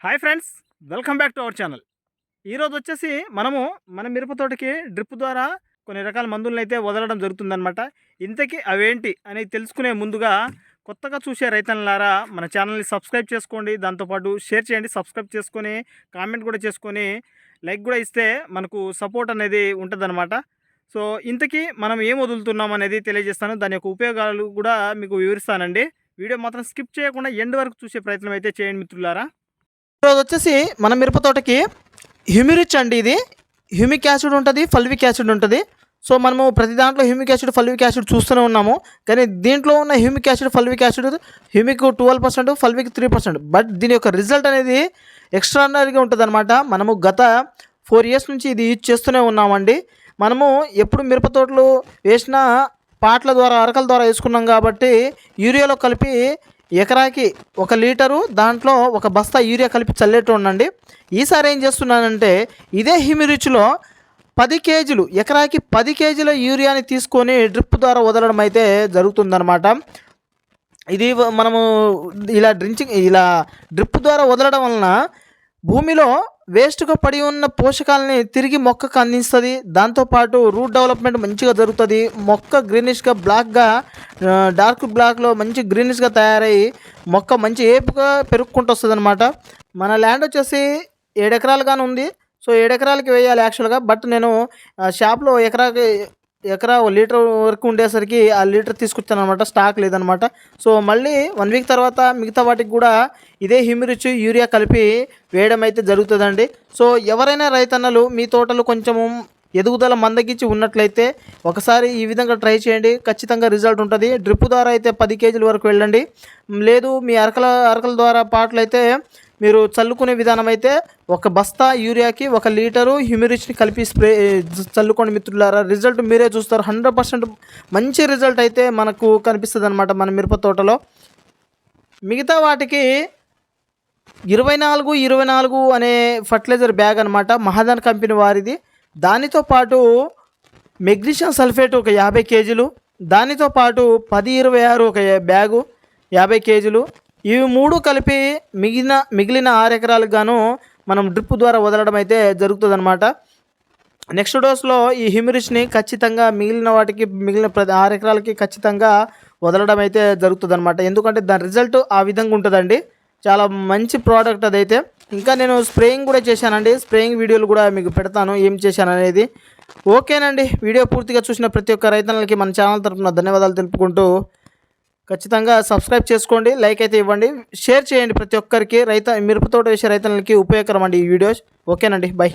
Hi friends welcome back to our channel. ఈరోజు వచ్చేసి మనము మన మిరప తోటకి డ్రిప్ ద్వారా కొన్ని రకాల మందులను అయితే వదలడం జరుగుతుందనమాట ఇంతకీ అవేంటి అనేది తెలుసుకునే ముందుగా కొత్తగా చూసే రైతన్నలారా మన ఛానల్ని సబ్స్క్రైబ్ చేసుకోండి దాంతోపాటు షేర్ చేయండి సబ్స్క్రైబ్ చేసుకొని కామెంట్ కూడా చేసుకొని లైక్ కూడా ఇస్తే మనకు సపోర్ట్ అనేది ఉంటుందన్నమాట. సో ఇంతకీ మనం ఏం వదులుతున్నాం అనేది తెలియజేస్తాను. దాని యొక్క ఉపయోగాలు కూడా మీకు వివరిస్తానండి. వీడియో మాత్రం స్కిప్ చేయకుండా ఎండ్ వరకు చూసే ప్రయత్నం అయితే చేయండి మిత్రులారా. రోజు వచ్చేసి మన మిరప తోటకి హ్యూమిరిచ్ అండి ఇది. హ్యూమిక్ యాసిడ్ ఉంటుంది ఫల్విక్ యాసిడ్ ఉంటుంది. సో మనము ప్రతి దాంట్లో హ్యూమిక్ యాసిడ్ ఫల్విక్ యాసిడ్ చూస్తూనే ఉన్నాము. కానీ దీంట్లో ఉన్న humic acid fulvic acid humic twelve percent fulvic three percent. But దీని యొక్క రిజల్ట్ అనేది ఎక్స్ట్రాడినరీగా ఉంటుంది అనమాట మనము గత ఫోర్ ఇయర్స్ నుంచి ఇది యూజ్ చేస్తూనే ఉన్నామండి. మనము ఎప్పుడు మిరప తోటలు వేసిన పాటల ద్వారా అరకల ద్వారా వేసుకున్నాం కాబట్టి యూరియాలో కలిపి ఎకరాకి ఒక లీటరు దాంట్లో ఒక బస్తా యూరియా కలిపి చల్లేట్టు ఉండండి. ఈసారి ఏం చేస్తున్నానంటే ఇదే హిమిరిచ్లో పది కేజీలు ఎకరాకి పది కేజీల యూరియాని తీసుకొని డ్రిప్ ద్వారా వదలడం అయితే జరుగుతుందన్నమాట. ఇది మనము ఇలా డ్రించింగ్ ఇలా డ్రిప్ ద్వారా వదలడం వలన భూమిలో వేస్ట్గా పడి ఉన్న పోషకాలని తిరిగి మొక్కకు అందిస్తుంది. దాంతోపాటు రూట్ డెవలప్మెంట్ మంచిగా జరుగుతుంది. మొక్క గ్రీనిష్గా బ్లాక్గా డార్క్ బ్లాక్లో మంచి గ్రీనిష్గా తయారయ్యి మొక్క మంచి ఏపుగా పెరుక్కుంటూ వస్తుంది అనమాట మన ల్యాండ్ వచ్చేసి ఏడెకరాలుగానే ఉంది. సో ఏడు ఎకరాలకి వేయాలి యాక్చువల్గా. బట్ నేను ఆ, షాప్లో ఎకరాకి ఎకరా ఒక లీటర్ వరకు ఉండేసరికి ఆ లీటర్ తీసుకొచ్చాను అనమాట స్టాక్ లేదనమాట సో మళ్ళీ వన్ వీక్ తర్వాత మిగతా వాటికి కూడా ఇదే హ్యూమిరిచ్ యూరియా కలిపి వేయడం అయితే జరుగుతుందండి. సో ఎవరైనా రైతన్నలు మీ తోటలు కొంచెము ఎదుగుదల మందగించి ఉన్నట్లయితే ఒకసారి ఈ విధంగా ట్రై చేయండి. ఖచ్చితంగా రిజల్ట్ ఉంటుంది. డ్రిప్ ద్వారా అయితే పది కేజీల వరకు వెళ్ళండి. లేదు మీ అరకల అరకల ద్వారా పాటలు అయితే మీరు చల్లుకునే విధానం అయితే ఒక బస్తా యూరియాకి ఒక లీటరు హ్యూమిరిచ్ని కలిపి స్ప్రే చల్లుకోండి మిత్రులారా. రిజల్ట్ మీరే చూస్తారు. హండ్రెడ్ పర్సెంట్ మంచి రిజల్ట్ అయితే మనకు కనిపిస్తుంది అనమాట మన మిరప తోటలో. మిగతా వాటికి ఇరవై నాలుగు ఇరవై నాలుగు అనే ఫర్టిలైజర్ బ్యాగ్ అనమాట మహాదాన్ కంపెనీ వారిది. దానితో పాటు మెగ్నీషియం సల్ఫేట్ ఒక యాభై కేజీలు దానితో పాటు పది ఇరవై ఆరు ఒక బ్యాగు యాభై కేజీలు ఇవి మూడు కలిపి మిగిలిన మిగిలిన ఆరు ఎకరాలకు గాను మనం డ్రిప్ ద్వారా వదలడం అయితే జరుగుతుంది నెక్స్ట్ డోస్లో ఈ హ్యూమిరిచ్ని ఖచ్చితంగా మిగిలిన వాటికి మిగిలిన ప్రతి ఆరు ఎకరాలకి ఖచ్చితంగా వదలడం అయితే జరుగుతుంది అనమాట ఎందుకంటే దాని రిజల్ట్ ఆ విధంగా ఉంటుందండి. చాలా మంచి ప్రోడక్ట్ అదైతే. ఇంకా నేను స్ప్రేయింగ్ కూడా చేశానండి. స్ప్రేయింగ్ వీడియోలు కూడా మీకు పెడతాను ఏం చేశాను అనేది. ఓకేనండి. వీడియో పూర్తిగా చూసిన ప్రతి ఒక్క రైతన్నలకి మన ఛానల్ తరపున ధన్యవాదాలు తెలుపుకుంటూ ఖచ్చితంగా సబ్స్క్రైబ్ చేసుకోండి లైక్ అయితే ఇవ్వండి షేర్ చేయండి ప్రతి ఒక్కరికి రైత మిరపతోట వేసే రైతులకి ఉపయోగకరం అండి ఈ వీడియోస్. ఓకేనండి బాయ్